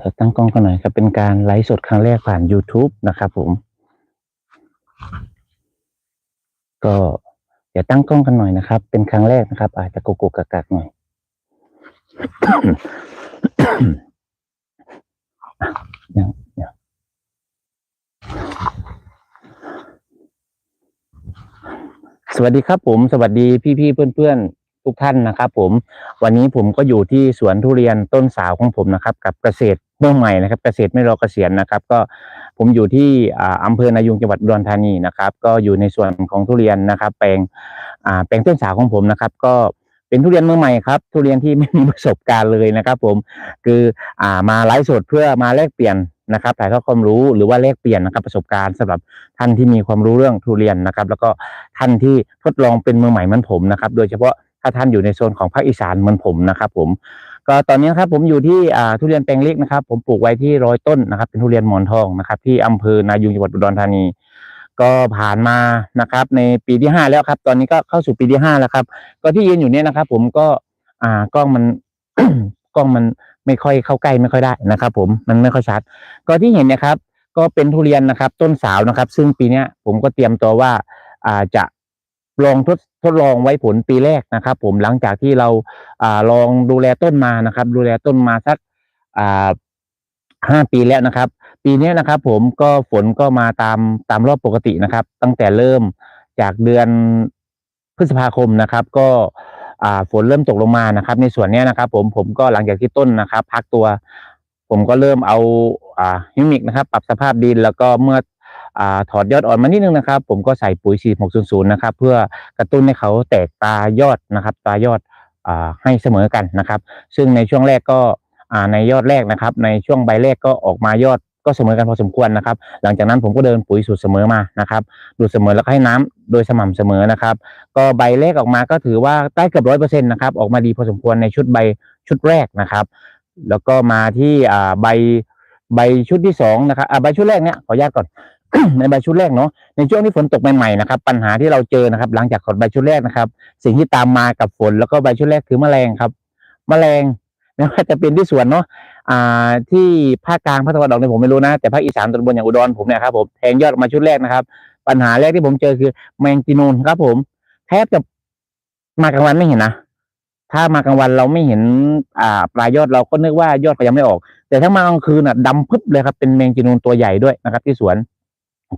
เราตั้งกล้องกันหน่อยครับ เป็นการไลฟ์สดครั้งแรกผ่าน YouTube นะครับผม ก็เดี๋ยวตั้งกล้องกันหน่อยนะครับ เป็นครั้งแรกนะครับ อาจจะโกโกกกกักๆหน่อย เดี๋ยวเดี๋ยว สวัสดีครับผมสวัสดีพี่ๆเพื่อนๆ ทุกท่านนะครับผมวันนี้ผมก็อยู่ที่สวนทุเรียนต้นสาวของผมนะครับ กับเกษตรเมื่อใหม่นะครับ เกษตรไม่รอเกษียณนะครับ ก็ผมอยู่ที่อำเภอนายุงจังหวัดอุดรธานีนะครับ ก็อยู่ในส่วนของทุเรียนนะครับ แปลงแปลงต้นสาวของผมนะครับ ก็เป็นทุเรียนเมื่อใหม่ครับ ทุเรียนที่ไม่มีประสบการณ์เลยนะครับ ผมคืออมาไลฟ์สดเพื่อมาแลกเปลี่ยน นะครับถ่ายทอดความรู้หรือว่าแลกเปลี่ยนนะครับประสบการณ์สำหรับท่านที่มีความรู้เรื่องทุเรียนนะครับ แล้วก็ท่านที่ทดลองเป็นมือใหม่เหมือนผมนะครับ โดยเฉพาะถ้าท่านอยู่ในโซนของภาคอีสานเหมือนผมนะครับผมก็ตอนนี้ครับผมอยู่ที่ทุเรียนแปลงเล็กนะครับ ผมปลูกไว้ที่ร้อยต้นนะครับ เป็นทุเรียนหมอนทองนะครับ ที่อำเภอนายุงจังหวัดอุดรธานี ก็ผ่านมานะครับ ในปีที่ห้าแล้วครับ ตอนนี้ก็เข้าสู่ปีที่ห้าแล้วครับ ก็ที่ยืนอยู่เนี่ยนะครับ ผมก็อ่ากล้องมันกล้องมัน ไม่ค่อยเข้าใกล้ไม่ค่อยได้นะครับ ผมมันไม่ค่อยชัด ก็ที่เห็นเนะครับ ก็เป็นทุเรียนนะครับ ต้นสาวนะครับ ซึ่งปีเนี้ยผมก็เตรียมตัวว่าอ่าจะลองทดทดลองไว้ผลปีแรกนะครับ ผมหลังจากที่เราอ่าลองดูแลต้นมานะครับ ดูแลต้นมาสักอ่าห้าปีแล้วนะครับ ปีนี้นะครับ ผมก็ฝนก็มาตามตามรอบปกตินะครับ ตั้งแต่เริ่มจากเดือนพฤษภาคมนะครับ ก็อ ฝนเริ่มตกลงมานะครับ ในส่วนนี้นะครับ ผมผมก็หลังจากที่ต้นนะครับ พักตัว ผมก็เริ่มเอาฮิมิกนะครับ ปรับสภาพดินแล้วก็เมื่ออถอดยอดอ่อนมานิดนึงนะครับ ผมก็ใส่ปุ๋ย 4600 นะครับ เพื่อกระตุ้นให้เขาแตกตายอดนะครับ ตายอดอให้เสมอกันนะครับ ซึ่งในช่วงแรกก็ในยอดแรกนะครับ ในช่วงใบแรกก็ออกมายอด ก็เสมอกันพอสมควรนะครับ หลังจากนั้นผมก็เดินปุ๋ยสูตรเสมอมานะครับ ดูดเสมอแล้วก็ให้น้ำโดยสม่ำเสมอนะครับ ก็ใบแรกออกมาก็ถือว่าได้เกือบร้อยเปอร์เซ็นต์นะครับออกมาดีพอสมควรในชุดใบชุดแรกนะครับ แล้วก็มาที่อ่าใบใบชุดที่สองนะครับอ่าใบชุดแรกเนี่ยขออนุญาตก่อนในใบชุดแรกเนาะในช่วงที่ฝนตกใหม่ๆนะครับปัญหาที่เราเจอนะครับ หลังจากขดใบชุดแรกนะครับ สิ่งที่ตามมากับฝนแล้วก็ใบชุดแรกคือแมลงครับ แมลง ไม่ว่าจะเป็นที่สวนเนาะอ่า ที่ภาคกลางภาคตะวันออกเนี่ยผมไม่รู้นะ แต่ภาคอีสานตอนบนอย่างอุดรผมเนี่ยครับผมแทงยอดมาชุดแรกนะครับ ปัญหาแรกที่ผมเจอคือแมงจีนูนครับ ผมแทบจะมากลางวันไม่เห็นนะถ้ามากลางวันเราไม่เห็น อ่า ปลายยอดเราก็นึกว่ายอดเขายังไม่ออก แต่ถ้ามากลางคืนอะดำพึบเลยครับเป็นแมงจีนูนตัวใหญ่ด้วยนะครับ ที่สวน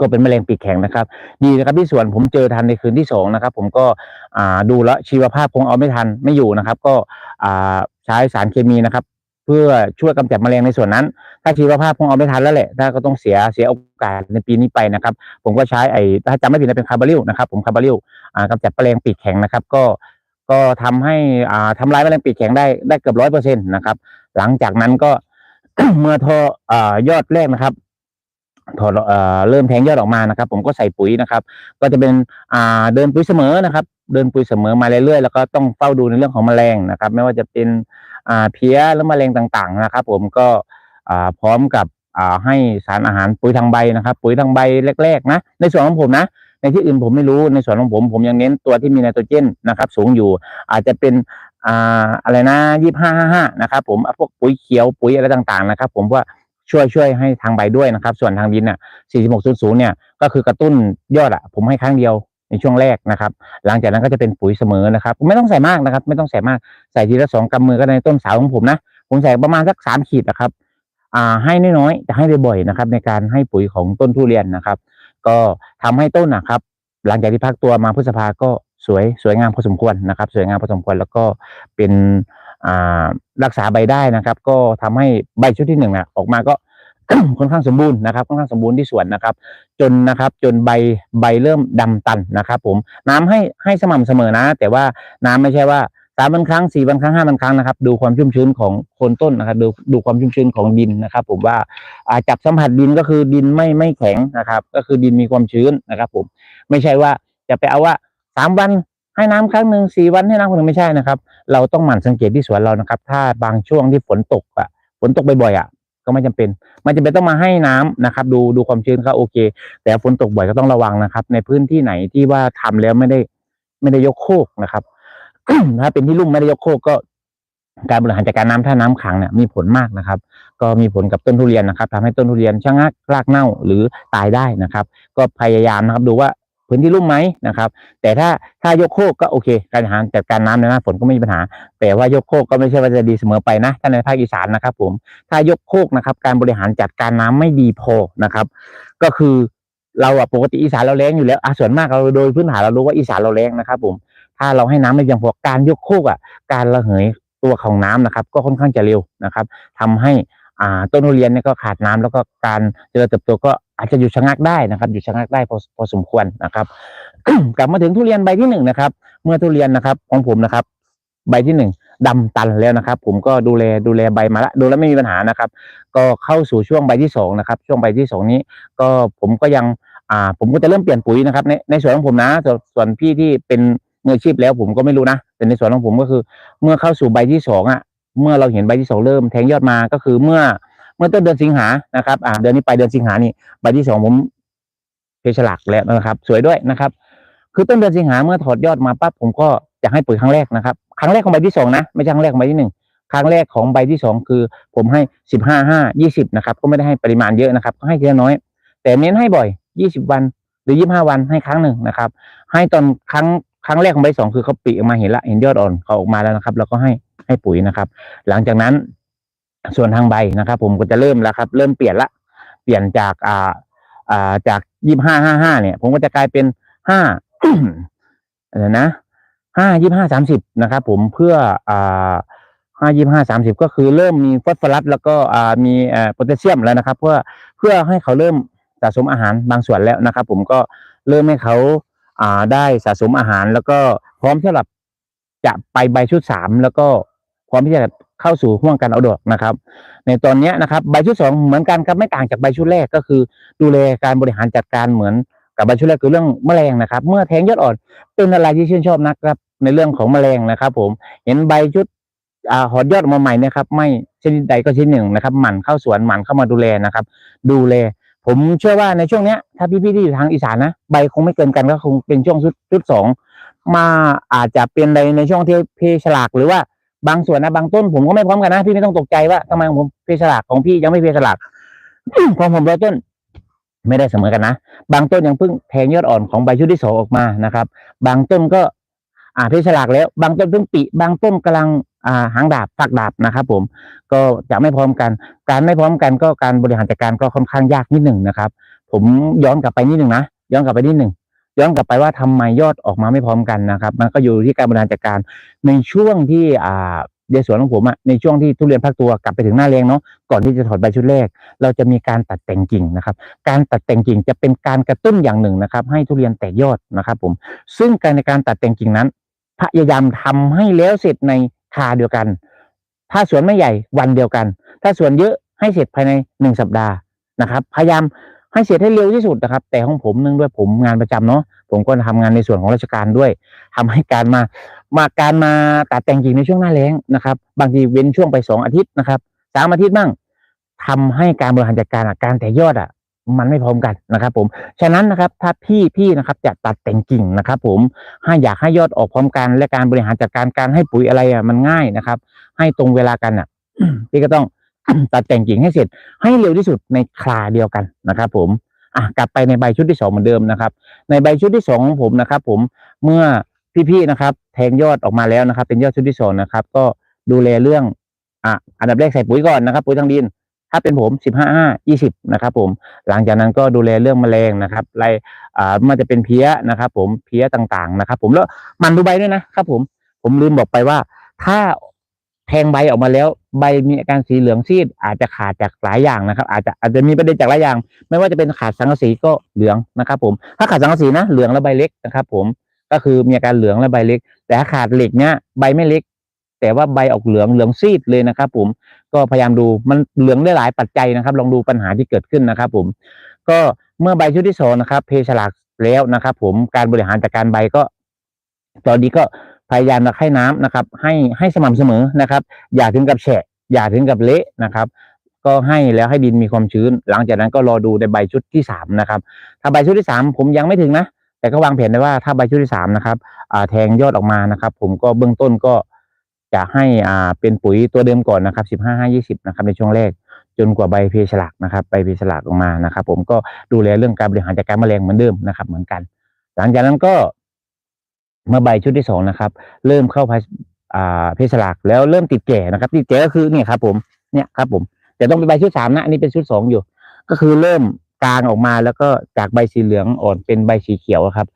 ก็เป็นแมลงปีกแข็งนะครับ ดีนะครับที่สวนผมเจอทันในคืนที่สองนะครับ ผมก็อ่าดูแล้วชีวภาพคงเอาไม่ทันไม่อยู่นะครับ ก็อ่า ช้สารเคมีนะครับ เพื่อช่วยกำจัดแมลงในส่วนนั้น ถ้าชีวภาพคงเอาไม่ทันแล้วแหละถ้าก็ต้องเสียเสียโอกาสในปีนี้ไปนะครับ ผมก็ใช้ไอ้ถ้าจำไม่ผิดนะเป็นคาร์บาริลนะครับ ผมคาร์บาริลอ่ากำจัดแมลงปีกแข็งนะครับ ก็ก็ทำให้อ่าทำลายแมลงปีกแข็งได้ได้เกือบร้อยเปอร์เซ็นต์นะครับ หลังจากนั้นก็เมื่อทออ่ายอดแรกนะครับถอดเอ่อเริ่มแทงยอดออกมานะครับ ผมก็ใส่ปุ๋ยนะครับ ก็จะเป็นอ่าเดินปุ๋ยเสมอนะครับ เดินปุ๋ยเสมอมาเรื่อยๆแล้วก็ต้องเฝ้าดูในเรื่องของแมลงนะครับ ไม่ว่าจะเป็นอ่าเพี้ยหรือแมลงต่างๆนะครับ ผมก็อ่าพร้อมกับอ่าให้สารอาหารปุ๋ยทางใบนะครับ ปุ๋ยทางใบแรกๆนะในส่วนของผมนะในที่อื่นผมไม่รู้ในส่วนของผมผมยังเน้นตัวที่มีไนโตรเจนนะครับ สูงอยู่ อาจจะเป็นอ่าอะไรนะยี่ห้าห้าห้านะครับผมพวกปุ๋ยเขียวปุ๋ยอะไรต่างๆนะครับ ผมว่าช่วยช่วยให้ทางใบด้วยนะครับ ส่วนทางดินอะ4600เนี่ยก็คือกระตุ้นยอดอะผมให้ครั้งเดียว ในช่วงแรกนะครับ หลังจากนั้นก็จะเป็นปุ๋ยเสมอนะครับ ไม่ต้องใส่มากนะครับ ไม่ต้องใส่มากใส่ทีละสองกำมือก็ในต้นสาวของผมนะผมใส่ประมาณสักสามขีดนะครับ อ่าให้น้อยๆแต่ให้บ่อยๆนะครับ ในการให้ปุ๋ยของต้นทุเรียนนะครับ ก็ทำให้ต้นนะครับ หลังจากที่พักตัวมาพฤษภาก็สวยสวยงามพอสมควรนะครับ สวยงามพอสมควรแล้วก็เป็นอ่ารักษาใบได้นะครับ ก็ทำให้ใบชุดที่หนึ่งอะออกมาก็ ค่อนข้างสมบูรณ์นะครับค่อนข้างสมบูรณ์ที่สวนนะครับ จนนะครับจนใบใบเริ่มดำตันนะครับ ผมน้ำให้ให้สม่ำเสมอนะ แต่ว่าน้ำไม่ใช่ว่าสามวันครั้งสี่วันครั้งห้าวันครั้งนะครับ ดูความชุ่มชื้นของโคนต้นนะครับ ดูดูความชุ่มชื้นของดินนะครับ ผมว่าอาจับสัมผัสดินก็คือดินไม่ไม่แข็งนะครับ ก็คือดินมีความชื้นนะครับ ผมไม่ใช่ว่าจะไปเอาว่าสามวันให้น้ำครั้งหนึ่งสี่วันให้น้ำครั้งหนึ่งไม่ใช่นะครับ เราต้องหมั่นสังเกตที่สวนเรานะครับ ถ้าบางช่วงที่ฝนตกอะฝนตกบ่อยๆอะ ก็ไม่จำเป็นไม่จำเป็นต้องมาให้น้ำนะครับ ดูดูความชื้นก็โอเค แต่ฝนตกบ่อยก็ต้องระวังนะครับ ในพื้นที่ไหนที่ว่าทำแล้วไม่ได้ ไม่ได้ยกโคกนะครับถ้าเป็นที่ลุ่มไม่ได้ยกโคกก็การบริหารจัดการน้ำถ้าน้ำขังเนี่ยมีผลมากนะครับ ก็มีผลกับต้นทุเรียนนะครับทำให้ต้นทุเรียนชะงักรากเน่าหรือตายได้นะครับ ก็พยายามนะครับ ดูว่า พื้นที่ลุ่มไหมนะครับ แต่ถ้าถ้ายกโคกก็โอเค การหารจัดการน้ำในหน้าฝนก็ไม่มีปัญหา แต่ว่ายกโคกก็ไม่ใช่ว่าจะดีเสมอไปนะถ้าในภาคอีสานนะครับ ผม ถ้ายกโคกนะครับ การบริหารจัดการน้ำไม่ดีพอนะครับ ก็คือเราอะปกติอีสานเราแรงอยู่แล้วอะส่วนมากเราโดยพื้นฐานเรารู้ว่าอีสานเราแรงนะครับ ผม ถ้าเราให้น้ำไม่เพียงพอการยกโคกอะการระเหยตัวของน้ำนะครับ ก็ค่อนข้างจะเร็วนะครับทำให้อ่าต้นทุเรียนเนี่ยก็ขาดน้ำแล้วก็การเจริญเติบโตก็ อาจจะหยุดชะงักได้นะครับหยุดชะงักได้พอพอสมควรนะครับ กลับมาถึงทุเรียนใบที่หนึ่งนะครับ เมื่อทุเรียนนะครับของผมนะครับ ใบที่หนึ่งดำตันแล้วนะครับ ผมก็ดูแลดูแลใบมาละดูแล้วไม่มีปัญหานะครับ ก็เข้าสู่ช่วงใบที่สองนะครับ ช่วงใบที่สองนี้ ก็ผมก็ยังอ่า ผมก็จะเริ่มเปลี่ยนปุ๋ยนะครับ ในในส่วนของผมนะส่วนส่วนพี่ที่เป็นมืออาชีพแล้วผมก็ไม่รู้นะแต่ในส่วนของผมก็คือ เมื่อเข้าสู่ใบที่สองอะเมื่อเราเห็นใบที่สองเริ่มแทงยอดมาก็คือเมื่อ เมื่อต้นเดือนสิงหานะครับ อ่า เดือนนี้ไปเดือนสิงหานี่ใบที่สองผมเพชรฉลากแล้วนะครับ สวยด้วยนะครับ คือต้นเดือนสิงหาเมื่อถอดยอดมาปั๊บผมก็จะให้ปุ๋ยครั้งแรกนะครับ ครั้งแรกของใบที่สองนะ ไม่ใช่ครั้งแรกของใบที่หนึ่งครั้งแรกของใบที่สองคือผมให้สิบห้าห้ายี่สิบนะครับ ก็ไม่ได้ให้ปริมาณเยอะนะครับ ก็ให้ทีละน้อย แต่เน้นให้บ่อยยี่สิบวัน หรือยี่บห้าวันให้ครั้งหนึ่งนะครับ ให้ตอนครั้งครั้งแรกของใบสองคือเขาปีออกมาเห็นละเห็นยอดอ่อนเขาออกมาแล้วนะครับ แล้วก็ให้ให้ปุ๋ยนะครับ หลังจากนั้น ส่วนทางใบนะครับ ผมก็จะเริ่มแล้วครับ เริ่มเปลี่ยนละ เปลี่ยนจากอ่าอ่าจากยี่ห้าห้าห้าเนี่ย ผมก็จะกลายเป็นห้าอะไรนะห้ายี่ห้าสามสิบนะครับผมเพื่ออ่าห้ายี่ห้าสามสิบก็คือเริ่มมีฟอสฟอรัสแล้วก็อ่ามีอ่อโพแทสเซียมแล้วนะครับ เพื่อเพื่อให้เขาเริ่มสะสมอาหารบางส่วนแล้วนะครับ ผมก็เริ่มให้เขาอ่าได้สะสมอาหารแล้วก็พร้อมสำหรับจะไปใบชุดสามแล้วก็พร้อมที่จะ เข้าสู่ห่วงการเอาดอกนะครับ ในตอนนี้นะครับใบชุดสองเหมือนกันครับไม่ต่างจากใบชุดแรกก็คือ ดูแลการบริหารจัดการเหมือนกับใบชุดแรกคือเรื่องแมลงนะครับ เมื่อแทงยอดอ่อนเป็นอะไรที่ชื่นชอบนะครับ ในเรื่องของแมลงนะครับ ผมเห็นใบชุดอ่าหอดยอดมาใหม่นะครับ ไม่ชนิดใดก็ชนิดหนึ่งนะครับ หมั่นเข้าสวนหมั่นเข้ามาดูแลนะครับ ดูแลผมเชื่อว่าในช่วงเนี้ย ถ้าพี่ๆที่อยู่ทางอีสานนะใบคงไม่เกินกันก็คงเป็นช่วงชุดชุดสองมาอาจจะเป็นในในช่วงที่เพฉลากหรือว่า บางส่วนนะบางต้นผมก็ไม่พร้อมกันนะพี่ไม่ต้องตกใจว่าทำไมของผมเพฉลากของพี่ยังไม่เพฉลากของผมร้อยต้น ไม่ได้เสมอกันนะบางต้นยังเพิ่งแทงยอดอ่อนของใบชุดที่สองออกมานะครับ บางต้นก็ อ่าเพชรฉลากแล้ว บางต้นเพิ่งปีบางต้นกำลังอ่าหางดาบฝักดาบนะครับ ผมก็จะไม่พร้อมกัน การไม่พร้อมกันก็การบริหารจัดการก็ค่อนข้างยากนิดหนึ่งนะครับ ผมย้อนกลับไปนิดหนึ่งนะย้อนกลับไปนิดหนึ่ง ย้อนกลับไปว่าทำไมยอดออกมาไม่พร้อมกันนะครับ มันก็อยู่ที่การบริหารจัดการในช่วงที่อ่าในสวนของผมอะในช่วงที่ทุเรียนพักตัวกลับไปถึงหน้าแรงเนาะก่อนที่จะถอดใบชุดแรก เราจะมีการตัดแต่งกิ่งนะครับ การตัดแต่งกิ่งจะเป็นการกระตุ้นอย่างหนึ่งนะครับ ให้ทุเรียนแตกยอดนะครับ ผม ซึ่งการในการตัดแต่งกิ่งนั้น พยายามทำให้แล้วเสร็จในคาเดียวกัน ถ้าสวนไม่ใหญ่วันเดียวกัน ถ้าสวนเยอะให้เสร็จภายในหนึ่งสัปดาห์นะครับ พยายาม ให้เสร็จให้เร็วที่สุดนะครับ แต่ของผมเนื่องด้วยผมงานประจำเนาะผมก็ทำงานในส่วนของราชการด้วยทำให้การมามาการมาตัดแต่งกิ่งในช่วงหน้าแล้งนะครับ บางทีเว้นช่วงไปสองอาทิตย์นะครับสามอาทิตย์บ้างทำให้การบริหารจัดการอะการแตกยอดอะมันไม่พร้อมกันนะครับผม ฉะนั้นนะครับถ้าพี่พี่นะครับจะตัดแต่งกิ่งนะครับ ผมให้อยากให้ยอดออกพร้อมกัน และการบริหารจัดการการให้ปุ๋ยอะไรอะมันง่ายนะครับ ให้ตรงเวลากันอะ พี่ก็ต้อง ตัดแต่งกิ่งให้เสร็จให้เร็วที่สุดในคราเดียวกันนะครับ ผมอะกลับไปในใบชุดที่สองเหมือนเดิมนะครับ ในใบชุดที่สองของผมนะครับ ผมเมื่อพี่ๆนะครับ แทงยอดออกมาแล้วนะครับ เป็นยอดชุดที่สองนะครับ ก็ดูแลเรื่องอะอันดับแรกใส่ปุ๋ยก่อนนะครับ ปุ๋ยทางดิน ถ้าเป็นผมสิบห้าห้ายี่สิบนะครับ ผมหลังจากนั้นก็ดูแลเรื่องแมลงนะครับไล่อ่ามันจะเป็นเพี้ยนะครับ ผมเพี้ยต่างๆนะครับ ผมแล้วมันดูใบด้วยนะครับ ผมผมลืมบอกไปว่า ถ้า แทงใบออกมาแล้ว ใบมีอาการสีเหลืองซีดอาจจะขาดจากหลายอย่างนะครับ อาจจะอาจจะมีประเด็นจากหลายอย่าง ไม่ว่าจะเป็นขาดสังกะสีก็เหลืองนะครับ ผม ถ้าขาดสังกะสีนะเหลืองและใบเล็กนะครับ ผมก็คือมีอาการเหลืองและใบเล็ก แต่ถ้าขาดเหล็กเนี้ยใบไม่เล็ก แต่ว่าใบออกเหลืองเหลืองซีดเลยนะครับ ผมก็พยายามดูมันเหลืองได้หลายปัจจัยนะครับ ลองดูปัญหาที่เกิดขึ้นนะครับ ผม ก็เมื่อใบชุดที่สองนะครับ เพฉลากแล้วนะครับ ผมการบริหารจัดการใบก็ ตอนนี้ก็ พยายามให้น้ำนะครับ ให้ให้สม่ำเสมอนะครับ อย่าถึงกับแฉะ อย่าถึงกับเละนะครับ ก็ให้แล้วให้ดินมีความชื้น หลังจากนั้นก็รอดูในใบชุดที่สามนะครับถ้าใบชุดที่สามผมยังไม่ถึงนะ แต่ก็วางแผนไว้ว่าถ้าใบชุดที่สามนะครับแทงยอดออกมานะครับ ผมก็เบื้องต้นก็จะให้อ่าเป็นปุ๋ยตัวเดิมก่อนนะครับสิบห้าห้ายี่สิบนะครับในช่วงแรกจนกว่าใบเพฉลากนะครับใบเพฉลากออกมานะครับ ผมก็ดูแลเรื่องการบริหารจัดการแมลงเหมือนเดิมนะครับ เหมือนกัน หลังจากนั้นก็ เมื่อใบชุดที่สองนะครับ เริ่มเข้าพาอ่าเพฉลากแล้วเริ่มติดแก่นะครับติดแก่ก็คือเนี่ยครับผมเนี่ยครับผมแต่ต้องเป็นใบชุดสามนะอันนี้เป็นชุดสองอยู่ ก็คือเริ่มกลางออกมาแล้วก็จากใบสีเหลืองอ่อนเป็นใบสีเขียวครับ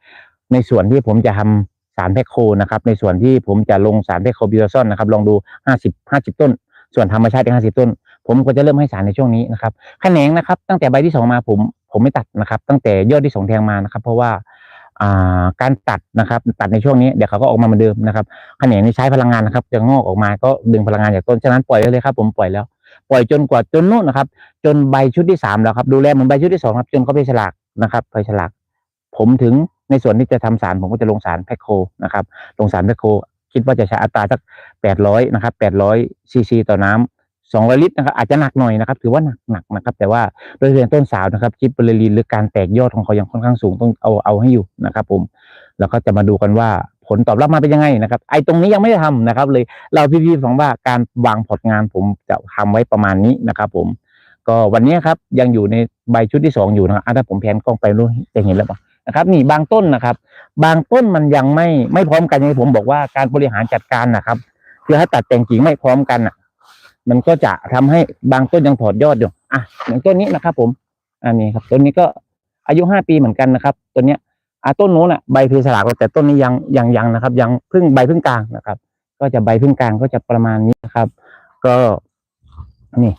ในส่วนที่ผมจะทำสารแพคโคนะครับ ในส่วนที่ผมจะลงสารแพคโคบิวซอนนะครับ ลองดูห้าสิบห้าสิบต้น ส่วนธรรมชาติอีกห้าสิบต้น ผมก็จะเริ่มให้สารในช่วงนี้นะครับแขนงนะครับ ตั้งแต่ใบที่สองมาผมผมไม่ตัดนะครับ ตั้งแต่ยอดที่สองแทงมานะครับ เพราะว่า การตัดนะครับ ตัดในช่วงนี้เดี๋ยวเขาก็ออกมาเหมือนเดิมนะครับขนงนี้ใช้พลังงานนะครับจะงอกออกมาก็ดึงพลังงานจากต้นฉะนั้นปล่อยเลยครับ ผมปล่อยแล้ว ปล่อยจนกว่าจนนู่นนะครับ จนใบชุดที่สามแล้วครับ ดูแลเหมือนใบชุดที่สองครับ จนเขาไปฉลากนะครับไปฉลาก ผมถึงในส่วนที่จะทำสารผมก็จะลงสารแพคโคนะครับ ลงสารแพคโคคิดว่าจะใช้อัตราสักแปดร้อยนะครับแปดร้อยซีซีต่อน้ำ 200 ลิตรนะครับอาจจะหนักหน่อยนะครับ ถือว่าหนักหนักนะครับ แต่ว่าโดยเฉพาะต้นสาวนะครับจิปเปอร์ลีนหรือการแตกยอดของเขายังค่อนข้างสูงต้องเอาเอาให้อยู่นะครับผมแล้วก็จะมาดูกันว่าผลตอบรับมาเป็นยังไงนะครับ ไอ้ตรงนี้ยังไม่ได้ทำนะครับ เลยเราพี่ๆฟังว่าการวางผลงานผมจะทำไว้ประมาณนี้นะครับ ผม ก็วันนี้ครับยังอยู่ในใบชุดที่ 2 อยู่นะครับถ้าผมแพนกล้องไปรู้จะเห็นแล้วปะนะครับนี่บางต้นนะครับ บางต้นมันยังไม่ไม่พร้อมกันอย่างที่ผมบอกว่าการบริหารจัดการนะครับเพื่อให้ตัดแต่งกิ่งไม่พร้อมกันอะ มันก็จะทำให้บางต้นยังถอดยอดอยู่อะอย่างต้นนี้นะครับ ผมอันนี้ครับต้นนี้ก็อายุห้าปีเหมือนกันนะครับต้นเนี้ยอะต้นนู้นอะใบเพสลากแต่ต้นนี้ยังยังยังนะครับ ยังเพิ่งใบเพิ่งกลางนะครับ ก็จะใบเพิ่งกลางก็จะประมาณนี้นะครับ ก็นี่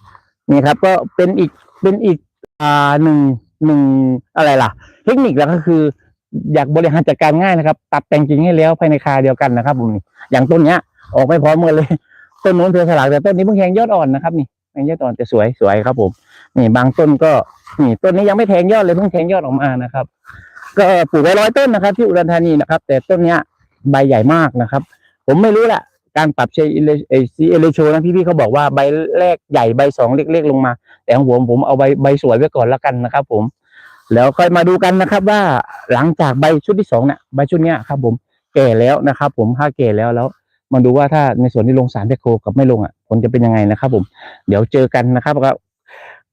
นี่ครับ ก็เป็นอีกเป็นอีกอ่าหนึ่งหนึ่งอะไรล่ะ เทคนิคแล้วก็คือ อยากบริหารจัดการง่ายนะครับ ตัดแต่งกิ่งให้แล้วภายในคาเดียวกันนะครับผมอย่างต้นเนี้ย ออกไม่พร้อมกันเลย ต้นนู้นเพลสลากแต่ต้นนี้เพิ่งแทงยอดอ่อนนะครับนี่แทงยอดอ่อนแต่สวยสวยครับผมนี่บางต้นก็นี่ต้นนี้ยังไม่แทงยอดเลยเพิ่งแทงยอดออกมานะครับ ก็ปลูกไว้ร้อยต้นนะครับ ที่อุดรธานีนะครับ แต่ต้นเนี้ยใบใหญ่มากนะครับ ผมไม่รู้แหละการปรับเชเอเลซีเอเลโชนะพี่ๆเขาบอกว่าใบแรกใหญ่ใบสองเล็กๆลงมา แต่ของผมผมเอาใบใบสวยไว้ก่อนแล้วกันนะครับ ผม แล้วค่อยมาดูกันนะครับ ว่าหลังจากใบชุดที่สองเนี่ยใบชุดเนี้ยครับ ผมแก่แล้วนะครับ ผมถ้าแก่แล้วแล้ว มาดูว่าถ้าในส่วนที่ลงสารเทคโคกับไม่ลงอะผลจะเป็นยังไงนะครับ ผม เดี๋ยวเจอกันนะครับครับ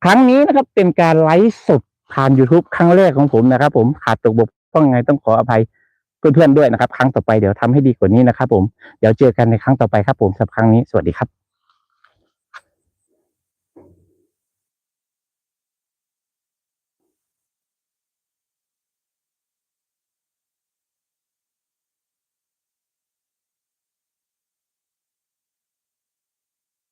ครั้งนี้นะครับเป็นการไลฟ์สดผ่าน YouTube ครั้งแรกของผมนะครับ ผมขาดตกบกพร่องยังไงต้องขออภัยเพื่อนๆด้วยนะครับ ครั้งต่อไปเดี๋ยวทำให้ดีกว่านี้นะครับ ผมเดี๋ยวเจอกันในครั้งต่อไปครับ ผมสำหรับครั้งนี้สวัสดีครับ